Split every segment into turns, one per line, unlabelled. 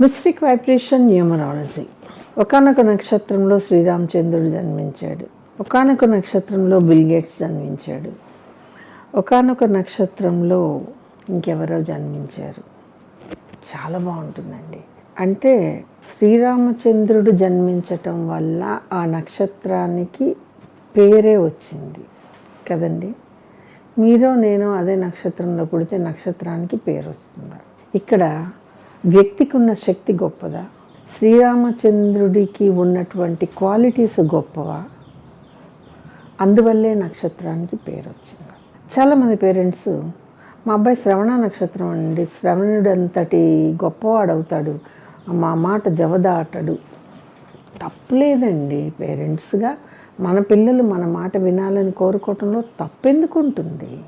Mystic vibration numerology ఒకనొక నక్షత్రంలో శ్రీరామచంద్రుడు జన్మించాడు. ఒకనొక నక్షత్రంలో బిల్గేట్స్ జన్మించాడు. ఒకనొక నక్షత్రంలో ఇంకెవరో జన్మించారు. చాలా బాగుంటుందండి. అంటే శ్రీరామచంద్రుడు జన్మించటం వల్ల ఆ నక్షత్రానికి పేరే వచ్చింది. కదండి? మీరు నేను అదే నక్షత్రంలో పుడితే నక్షత్రానికి పేరు వస్తుందా ఇక్కడ వ్యక్తికి ఉన్న శక్తి గొప్పదా? శ్రీరామచంద్రుడికి ఉన్నటువంటి క్వాలిటీస్ గొప్పవా? అందువల్లే నక్షత్రానికి పేరు వచ్చింది చాలామంది పేరెంట్స్ మా అబ్బాయి శ్రవణ నక్షత్రం అండి శ్రవణుడు అంతటి గొప్పవాడు అవుతాడు మా మాట జవదాటడు. తప్పులేదండి పేరెంట్స్గా. మన పిల్లలు మన మాట వినాలని కోరుకోవటంలో తప్పెందుకు ఉంటుంది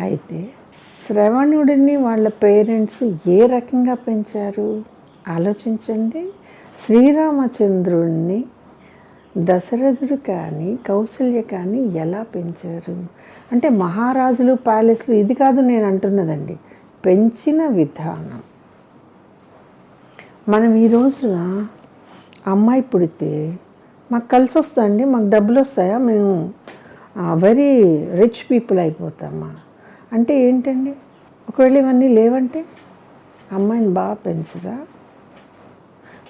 అయితే శ్రవణుడిని వాళ్ళ పేరెంట్స్ ఏ రకంగా పెంచారు? ఆలోచించండి. శ్రీరామచంద్రుడిని దశరథుడు కానీ కౌశల్య కానీ ఎలా పెంచారు? అంటే మహారాజులు ప్యాలెస్లు ఇది కాదు నేను అంటున్నదండి. పెంచిన విధానం. మనం ఈ రోజున అమ్మాయి పుడితే మాకు కలిసి వస్తుందండి మాకు డబ్బులు వస్తాయా? మేము వెరీ రిచ్ పీపుల్ అయిపోతామా? అంటే ఏంటండి? ఒకవేళ ఇవన్నీ లేవంటే అమ్మాయిని బాగా పెంచరా?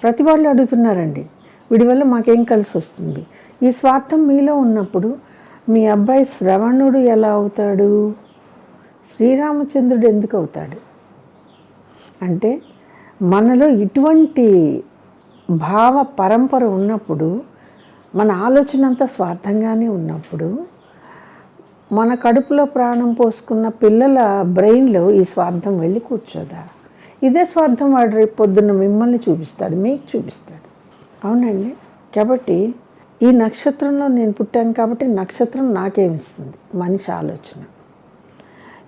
ప్రతి వాళ్ళు అడుగుతున్నారండి. వీడి వల్ల మాకేం కలిసి వస్తుంది? ఈ స్వార్థం మీలో ఉన్నప్పుడు మీ అబ్బాయి శ్రవణుడు ఎలా అవుతాడు? శ్రీరామచంద్రుడు ఎందుకు అవుతాడు? అంటే మనలో ఇటువంటి భావ పరంపర ఉన్నప్పుడు మన ఆలోచన అంతా స్వార్థంగానే ఉన్నప్పుడు మన కడుపులో ప్రాణం పోసుకున్న పిల్లల బ్రెయిన్లో ఈ స్వార్థం వెళ్ళి కూర్చోదా? ఇదే స్వార్థం వాడు రేపు పొద్దున్న మిమ్మల్ని చూపిస్తాడు మీకు చూపిస్తాడు. అవునండి. కాబట్టి ఈ నక్షత్రంలో నేను పుట్టాను కాబట్టి నక్షత్రం నాకేమిస్తుంది మనిషి ఆలోచన.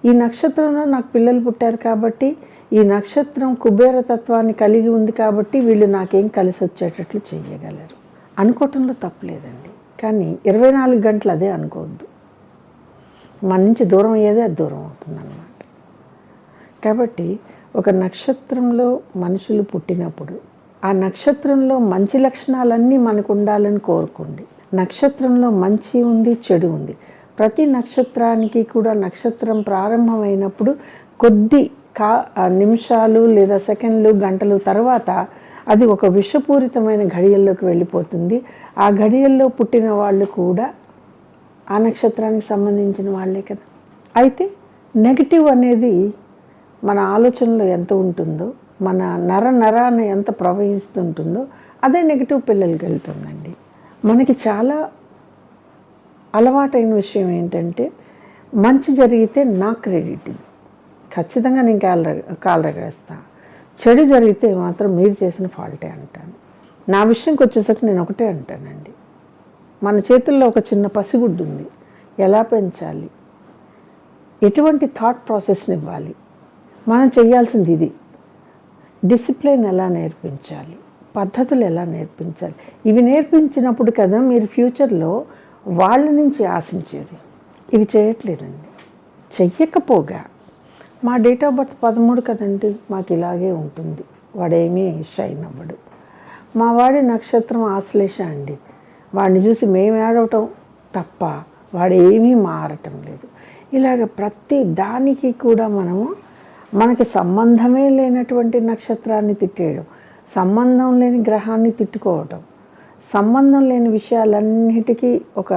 ఈ నక్షత్రంలో నాకు పిల్లలు పుట్టారు కాబట్టి ఈ నక్షత్రం కుబేర తత్వాన్ని కలిగి ఉంది కాబట్టి వీళ్ళు నాకేం కలిసి వచ్చేటట్లు చేయగలరు అనుకోవటంలో తప్పలేదండి కానీ ఇరవై నాలుగు గంటలు అదే అనుకోవద్దు. మన నుంచి దూరం అయ్యేదే అది దూరం అవుతుంది అన్నమాట కాబట్టి ఒక నక్షత్రంలో మనుషులు పుట్టినప్పుడు ఆ నక్షత్రంలో మంచి లక్షణాలన్నీ మనకు ఉండాలని కోరుకోండి. నక్షత్రంలో మంచి ఉంది చెడు ఉంది. ప్రతి నక్షత్రానికి కూడా నక్షత్రం ప్రారంభమైనప్పుడు కొద్ది కా నిమిషాలు లేదా సెకండ్లు గంటలు తర్వాత అది ఒక విషపూరితమైన ఘడియల్లోకి వెళ్ళిపోతుంది. ఆ ఘడియల్లో పుట్టిన వాళ్ళు కూడా ఆ నక్షత్రానికి సంబంధించిన వాళ్ళే కదా. అయితే నెగిటివ్ అనేది మన ఆలోచనలో ఎంత ఉంటుందో మన నర నరాన్ని ఎంత ప్రవహిస్తుంటుందో అదే నెగిటివ్ పిల్లలకి వెళ్తుందండి. మనకి చాలా అలవాటైన విషయం ఏంటంటే మంచి జరిగితే నా క్రెడిట్. ఖచ్చితంగా నేను కాలు కాలు రగేస్తా. చెడు జరిగితే మాత్రం మీరు చేసిన ఫాల్టే అంటాను. నా విషయంకి వచ్చేసరికి నేను ఒకటే అంటానండి. మన చేతుల్లో ఒక చిన్న పసిగుడ్డు ఉంది. ఎలా పెంచాలి? ఎటువంటి థాట్ ప్రాసెస్ని ఇవ్వాలి? మనం చేయాల్సింది ఇది. డిసిప్లిన్ ఎలా నేర్పించాలి? పద్ధతులు ఎలా నేర్పించాలి? ఇవి నేర్పించినప్పుడు కదా మీరు ఫ్యూచర్లో వాళ్ళ నుంచి ఆశించేది. ఇవి చేయట్లేదండి. చెయ్యకపోగా. మా డేట్ ఆఫ్ బర్త్ పదమూడు కదండి మాకు ఇలాగే ఉంటుంది. వాడేమీ షైన్ అవ్వడు. మా వాడి నక్షత్రం ఆశ్లేష అండి. వాడిని చూసి మేము ఏడవటం తప్ప వాడు ఏమీ మారటం లేదు. ఇలాగ ప్రతి దానికి కూడా మనము మనకి సంబంధమే లేనటువంటి నక్షత్రాన్ని తిట్టేయడం సంబంధం లేని గ్రహాన్ని తిట్టుకోవటం సంబంధం లేని విషయాలన్నిటికీ ఒక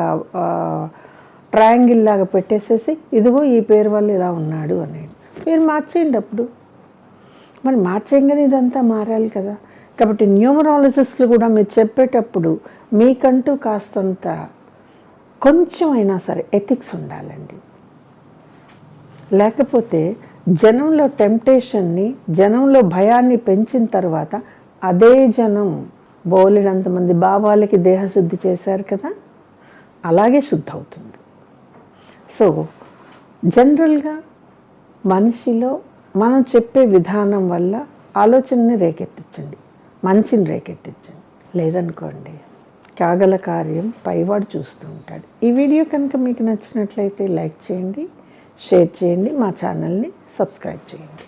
ట్రయాంగిల్ లాగా పెట్టేసేసి ఇదిగో ఈ పేరు వల్ల ఇలా ఉన్నాడు అనేది. మీరు మార్చేయండి అప్పుడు మరి మార్చేయంగానే ఇదంతా మారాలి కదా. కాబట్టి న్యూమరాలజిస్టులు కూడా మీరు చెప్పేటప్పుడు మీకంటూ కాస్తంత కొంచెం అయినా సరే ఎథిక్స్ ఉండాలండి. లేకపోతే జనంలో టెంప్టేషన్ని జనంలో భయాన్ని పెంచిన తర్వాత అదే జనం బోలెడంతమంది బాబాలకి దేహశుద్ధి చేశారు కదా అలాగే శుద్ధి అవుతుంది సో జనరల్గా మనిషిలో మనం చెప్పే విధానం వల్ల ఆలోచనని రేకెత్తించండి మంచిని రేకెత్తించండి లేదనుకోండి. కాగల కార్యం పైవాడు చూస్తూ ఉంటాడు. ఈ వీడియో కనుక మీకు నచ్చినట్లయితే లైక్ చేయండి షేర్ చేయండి మా ఛానల్ని సబ్స్క్రైబ్ చేయండి.